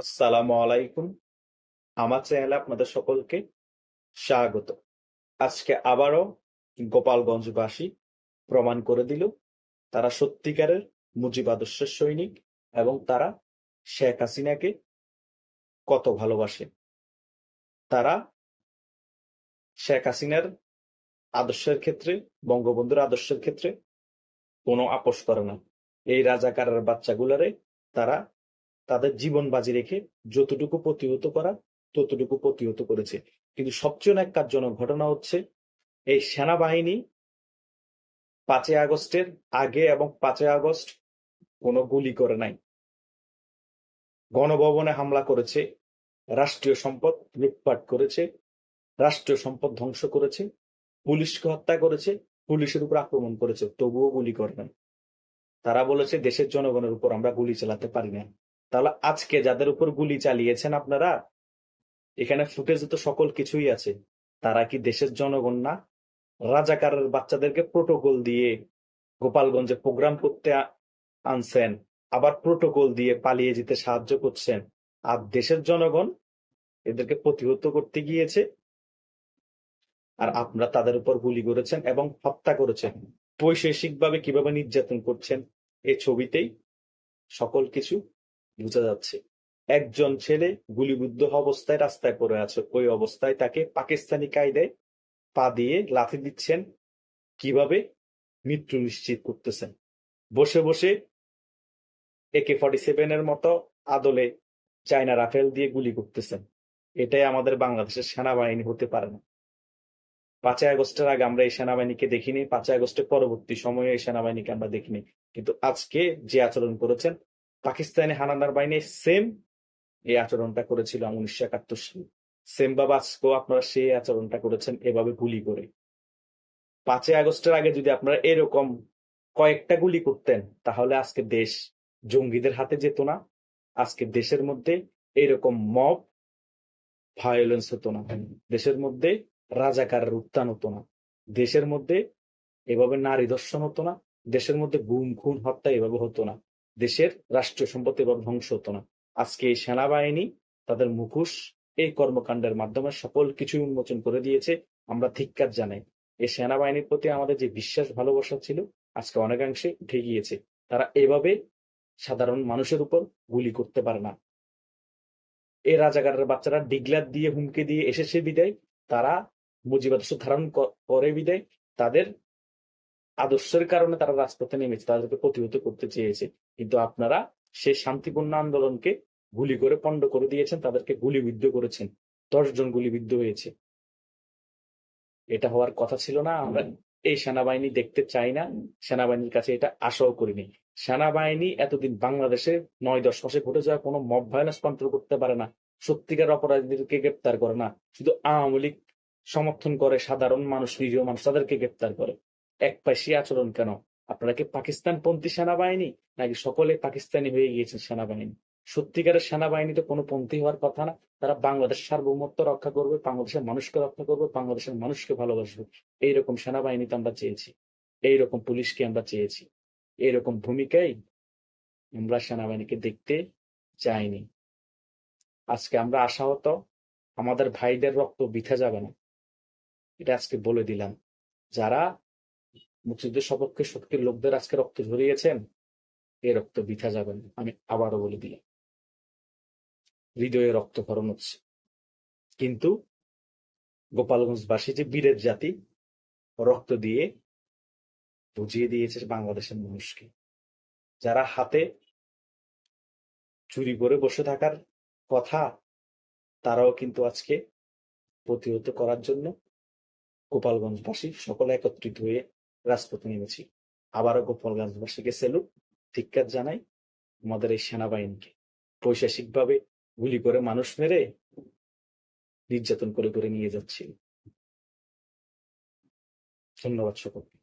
আসসালামু আলাইকুম। আমার চ্যানেলে আপনাদের সকলকে স্বাগত। আজকে আবারও গোপালগঞ্জবাসী প্রমাণ করে দিল তারা সত্যিকারের মুজিব আদর্শের সৈনিক এবং তারা শেখ হাসিনাকে কত ভালোবাসে। তারা শেখ হাসিনার আদর্শের ক্ষেত্রে, বঙ্গবন্ধুর আদর্শের ক্ষেত্রে কোনো আপোষ করে না। এই রাজাকারের বাচ্চাগুলারে তারা তাদের জীবন বাজি রেখে যতটুকু প্রতিহত করা, ততটুকু প্রতিহত করেছে। কিন্তু সবচেয়ে ন্যাক্কারজনক ঘটনা হচ্ছে, এই সেনাবাহিনী পাঁচই আগস্টের আগে এবং পাঁচই আগস্ট কোনো গুলি করে নাই। গণভবনে হামলা করেছে, রাষ্ট্রীয় সম্পদ লুটপাট করেছে, রাষ্ট্রীয় সম্পদ ধ্বংস করেছে, পুলিশকে হত্যা করেছে, পুলিশের উপর আক্রমণ করেছে, তবুও গুলি করে নাই। তারা বলেছে, দেশের জনগণের উপর আমরা গুলি চালাতে পারি না তাহলে আজকে যাদের উপর গুলি চালিয়েছেন আপনারা, এখানে ফুটেজে তো সকল কিছুই আছে। তারা কি দেশের জনগণ না? রাজাকারের বাচ্চাদেরকে প্রোটোকল দিয়ে গোপালগঞ্জে প্রোগ্রাম করতে আনছেন, আবার প্রোটোকল দিয়ে পালিয়ে যেতে সাহায্য করছেন। আর দেশের জনগণ এদেরকে প্রতিহত করতে গিয়েছে। আর আপনারা তাদের উপর গুলি করেছেন এবং হত্যা করেছেন। বৈশেষিকভাবে কীভাবে নির্যাতন করছেন এই ছবিতেই সকল কিছু বোঝা যাচ্ছে। একজন ছেলে গুলিবিদ্ধ অবস্থায় রাস্তায় পড়ে আছে। ওই অবস্থায় তাকে পাকিস্তানি কায়দায় পা দিয়ে লাথি দিচ্ছেন। কীভাবে? মৃত্যু নিশ্চিত করতেছেন। বসে বসে একে ফর্টি সেভেনের মতো আদলে চায়না রাফেল দিয়ে গুলি করতেছেন। এটাই আমাদের বাংলাদেশের সেনাবাহিনী হতে পারে না। পাঁচই আগস্টের আগে আমরা এই সেনাবাহিনীকে দেখিনি। পাঁচই আগস্টের পরবর্তী সময়ে এই সেনাবাহিনীকে আমরা দেখিনি। কিন্তু আজকে যে আচরণ করেছেন পাকিস্তানি হানাদার বাহিনী সেম এই আচরণটা করেছিল উনিশশো একাত্তর সালে। সেম আজকেও আপনারা সেই আচরণটা করেছেন, এভাবে গুলি করে। পাঁচই আগস্টের আগে যদি আপনারা এরকম কয়েকটা গুলি করতেন, তাহলে আজকে দেশ জঙ্গিদের হাতে যেত না। আজকে দেশের মধ্যে এরকম মব ভায়োলেন্স হতো না। দেশের মধ্যে রাজাকারের উত্থান হতো না। দেশের মধ্যে এভাবে নারী দর্শন হতো না। দেশের মধ্যে গুম, খুন, হত্যা এভাবে হতো না। দেশের রাষ্ট্রীয় সম্পদ এভাবে ধ্বংস হতো না। আজকে এই সেনাবাহিনী, তাদের মুখোশ, এই কর্মকাণ্ডের মাধ্যমে সকল কিছু উন্মোচন করে দিয়েছে, আমরা ধিক্কার জানাই। এই সেনাবাহিনীর প্রতি আমাদের যে বিশ্বাস, ভালোবাসা ছিল, আজকে অনেকাংশে উঠে গিয়েছে। তারা এভাবে সাধারণ মানুষের উপর গুলি করতে পারে না। এই রাজাকারের বাচ্চারা ডিগলার দিয়ে, হুমকি দিয়ে এসেছে বিদায়। তারা মুজিব আদর্শ ধারণ করে বিদায়। তাদের আদর্শের কারণে তারা রাজপথে নেমেছে, তাদেরকে প্রতিহত করতে চেয়েছে। কিন্তু আপনারা সেই শান্তিপূর্ণ আন্দোলনকে গুলি করে পণ্ড করে দিয়েছেন, তাদেরকে গুলিবিদ্ধ করেছেন। দশজন গুলিবিদ্ধ হয়েছে। এটা হওয়ার কথা ছিল না, আমরা এই সেনাবাহিনী দেখতে চাই না, সেনাবাহিনীর কাছে এটা আশাও করিনি। সেনাবাহিনী এতদিন বাংলাদেশে নয় দশ মাসে ঘটে যাওয়া কোনো মব ভায়োলেন্স কন্ট্রোল করতে পারে না, সত্যিকার অপরাধীদেরকে গ্রেপ্তার করে না। শুধু আওয়ামী লীগ সমর্থন করে সাধারণ মানুষ, নিরীহ মানুষ, তাদেরকে গ্রেপ্তার করে। এক পাশি আচরণ কেন? আপনারা কি পাকিস্তানপন্থী সেনাবাহিনী, নাকি সকলে পাকিস্তানি হয়ে গিয়েছেন সেনাবাহিনী? সত্যিকারের সেনাবাহিনী তো কোনো পন্থী হওয়ার কথা না। তারা বাংলাদেশ সার্বভৌমত্ব রক্ষা করবে, বাংলাদেশের মানুষকে রক্ষা করবে, বাংলাদেশের মানুষকে ভালোবাসবে। এইরকম সেনাবাহিনী তো আমরা চেয়েছি। এইরকম পুলিশকে আমরা চেয়েছি। এইরকম ভূমিকাই আমরা সেনাবাহিনীকে দেখতে চাইনি। আজকে আমরা আশাহত, আমাদের ভাইদের রক্ত বৃথা যাবে না। এটা আজকে বলে দিলাম। যারা মুক্তিযুদ্ধের সপক্ষে শক্তির লোকদের আজকে রক্ত ঝরিয়েছেন এ রক্ত বৃথা যাবে না। আমি আবারও বলে দিলাম হৃদয়ে রক্তক্ষরণ হচ্ছে। কিন্তু গোপালগঞ্জবাসী যে বীরের জাতি, রক্ত দিয়ে বুঝিয়ে দিয়েছে বাংলাদেশের মানুষকে। যারা হাতে চুরি করে বসে থাকার কথা, তারাও কিন্তু আজকে প্রতিহত করার জন্য গোপালগঞ্জবাসী সকলে একত্রিত হয়ে রাজপথে নেমেছি। আবারও গোপালগঞ্জবাসীকে সেলুট, ধিক্কার জানাই আমাদের এই সেনাবাহিনীকে। বৈশাসিকভাবে গুলি করে মানুষ মেরে নির্যাতন করে করে নিয়ে যাচ্ছিল ধন্যবাদ সকলকে।